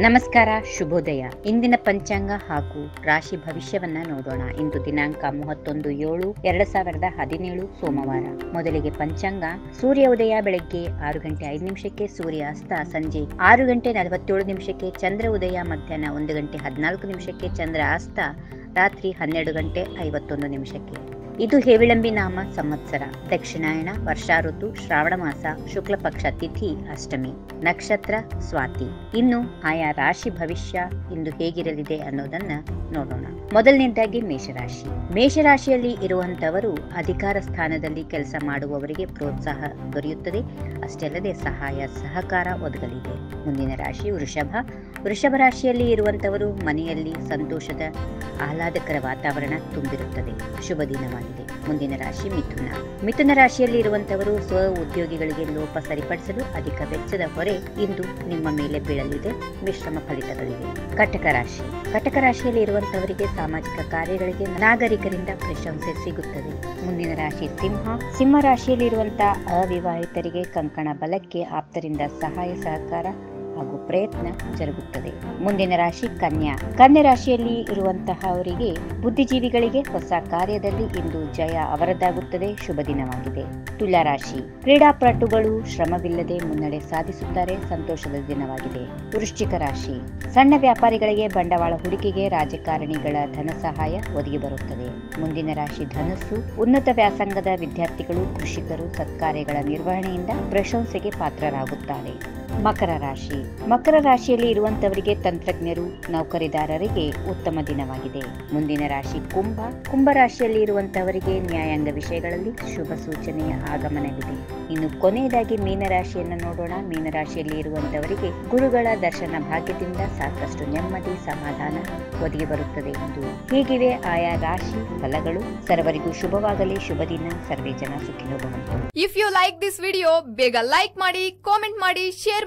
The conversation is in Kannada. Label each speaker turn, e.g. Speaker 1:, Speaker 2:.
Speaker 1: ನಮಸ್ಕಾರ, ಶುಭೋದಯ. ಇಂದಿನ ಪಂಚಾಂಗ ಹಾಗೂ ರಾಶಿ ಭವಿಷ್ಯವನ್ನ ನೋಡೋಣ. ಇಂದು ದಿನಾಂಕ ಮೂವತ್ತೊಂದು ಏಳು, ಎರಡ್ ಸಾವಿರದ ಹದಿನೇಳು, ಸೋಮವಾರ. ಮೊದಲಿಗೆ ಪಂಚಾಂಗ. ಸೂರ್ಯ ಉದಯ ಬೆಳಗ್ಗೆ ಆರು ಗಂಟೆ ಐದು ನಿಮಿಷಕ್ಕೆ, ಸೂರ್ಯ ಅಸ್ತ ಸಂಜೆ ಆರು ಗಂಟೆ ನಲವತ್ತೇಳು ನಿಮಿಷಕ್ಕೆ, ಚಂದ್ರ ಉದಯ ಮಧ್ಯಾಹ್ನ ಒಂದು ಗಂಟೆ ಹದಿನಾಲ್ಕು ನಿಮಿಷಕ್ಕೆ, ಚಂದ್ರ ಅಸ್ತ ರಾತ್ರಿ ಹನ್ನೆರಡು ಗಂಟೆ ಐವತ್ತೊಂದು ನಿಮಿಷಕ್ಕೆ. ಇದು ಹೇವಿಳಂಬಿ ನಾಮ ಸಂವತ್ಸರ. ದಕ್ಷಿಣಾಯಣ ವರ್ಷಾ ಋತು ಶ್ರಾವಣ ಮಾಸ ಶುಕ್ಲ ಪಕ್ಷ ತಿಥಿ, ಅಷ್ಟಮಿ, ನಕ್ಷತ್ರ, ಸ್ವಾತಿ. ಇನ್ನು ಆಯಾ ರಾಶಿ ಭವಿಷ್ಯ ಇಂದು ಹೇಗಿರಲಿದೆ ಅನ್ನೋದನ್ನ ನೋಡೋಣ. ಮೊದಲನೇದಾಗಿ ಮೇಷರಾಶಿ. ಮೇಷರಾಶಿಯಲ್ಲಿ ಇರುವಂತವರು ಅಧಿಕಾರ ಸ್ಥಾನದಲ್ಲಿ ಕೆಲಸ ಮಾಡುವವರಿಗೆ ಪ್ರೋತ್ಸಾಹ ದೊರೆಯುತ್ತದೆ. ಅಷ್ಟೇ ಅಲ್ಲದೆ ಸಹಾಯ, ಸಹಕಾರ ಒದಗಲಿದೆ. ಮುಂದಿನ ರಾಶಿ ವೃಷಭ. ವೃಷಭ ರಾಶಿಯಲ್ಲಿ ಇರುವಂತವರು ಮನೆಯಲ್ಲಿ ಸಂತೋಷದ, ಆಹ್ಲಾದಕರ ವಾತಾವರಣ ತುಂಬಿರುತ್ತದೆ. ಶುಭ ಮುಂದಿನ ರಾಶಿ ಮಿಥುನ. ಮಿಥುನ ರಾಶಿಯಲ್ಲಿ ಇರುವಂತವರು ಸ್ವ ಉದ್ಯೋಗಿಗಳಿಗೆ ಲೋಪ ಸರಿಪಡಿಸಲು ಅಧಿಕ ವೆಚ್ಚದ ಹೊರೆ ಇಂದು ನಿಮ್ಮ ಮೇಲೆ ಬೀಳಲಿದೆ. ಮಿಶ್ರಮ ಫಲಿತಗಳಿವೆ. ಕಟಕ ರಾಶಿ. ಕಟಕ ರಾಶಿಯಲ್ಲಿ ಇರುವಂತವರಿಗೆ ಸಾಮಾಜಿಕ ಕಾರ್ಯಗಳಿಗೆ ನಾಗರಿಕರಿಂದ ಪ್ರಶಂಸೆ ಸಿಗುತ್ತದೆ. ಮುಂದಿನ ರಾಶಿ ಸಿಂಹ. ಸಿಂಹ ರಾಶಿಯಲ್ಲಿ ಇರುವಂತಹ ಅವಿವಾಹಿತರಿಗೆ ಕಂಕಣ ಬಲಕ್ಕೆ ಆಪ್ತರಿಂದ ಸಹಾಯ ಸಹಕಾರ. ಹಾಗೂ ಪ್ರಯತ್ನ ಜರುಗುತ್ತದೆ. ಮುಂದಿನ ರಾಶಿ ಕನ್ಯಾ. ಕನ್ಯಾ ರಾಶಿಯಲ್ಲಿ ಇರುವಂತಹವರಿಗೆ ಬುದ್ಧಿಜೀವಿಗಳಿಗೆ ಹೊಸ ಕಾರ್ಯದಲ್ಲಿ ಇಂದು ಜಯ ಅವರದ್ದಾಗುತ್ತದೆ ಶುಭ ದಿನವಾಗಿದೆ. ತುಲಾರಾಶಿ ಕ್ರೀಡಾಪಟುಗಳು ಶ್ರಮವಿಲ್ಲದೆ ಮುನ್ನಡೆ ಸಾಧಿಸುತ್ತಾರೆ. ಸಂತೋಷದ ದಿನವಾಗಿದೆ. ವೃಶ್ಚಿಕ ರಾಶಿ. ಸಣ್ಣ ವ್ಯಾಪಾರಿಗಳಿಗೆ ಬಂಡವಾಳ ಹೂಡಿಕೆಗೆ ರಾಜಕಾರಣಿಗಳ ಧನ ಸಹಾಯ ಒದಗಿ ಬರುತ್ತದೆ. ಮುಂದಿನ ರಾಶಿ ಧನಸ್ಸು. ಉನ್ನತ ವ್ಯಾಸಂಗದ ವಿದ್ಯಾರ್ಥಿಗಳು, ಕೃಷಿಕರು ಸತ್ಕಾರ್ಯಗಳ ನಿರ್ವಹಣೆಯಿಂದ ಪ್ರಶಂಸೆಗೆ ಪಾತ್ರರಾಗುತ್ತಾರೆ. ಮಕರ ರಾಶಿ. ಮಕರ ರಾಶಿಯಲ್ಲಿ ಇರುವಂತವರಿಗೆ ತಂತ್ರಜ್ಞರು, ನೌಕರಿದಾರರಿಗೆ ಉತ್ತಮ ದಿನವಾಗಿದೆ. ಮುಂದಿನ ರಾಶಿ ಕುಂಭ. ಕುಂಭ ರಾಶಿಯಲ್ಲಿ ಇರುವಂತವರಿಗೆ ನ್ಯಾಯಾಂಗ ವಿಷಯಗಳಲ್ಲಿ ಶುಭ ಸೂಚನೆಯ ಆಗಮನವಿದೆ. ಇನ್ನು ಕೊನೆಯದಾಗಿ ಮೀನರಾಶಿಯನ್ನು ನೋಡೋಣ. ಮೀನರಾಶಿಯಲ್ಲಿ ಇರುವಂತವರಿಗೆ ಗುರುಗಳ ದರ್ಶನ ಭಾಗ್ಯದಿಂದ ಸಾಕಷ್ಟು ನೆಮ್ಮದಿ, ಸಮಾಧಾನ ಒದಗಿ ಬರುತ್ತದೆ ಎಂದು. ಹೀಗಿವೆ ಆಯಾ ರಾಶಿ ಫಲಗಳು. ಸರ್ವರಿಗೂ ಶುಭವಾಗಲಿ. ಶುಭ ದಿನ. ಸರ್ವೇ ಜನ ಭವಂತು
Speaker 2: if you like this video ಬೇಗ ಲೈಕ್ ಮಾಡಿ ಕಾಮೆಂಟ್ ಮಾಡಿ ಶೇರ್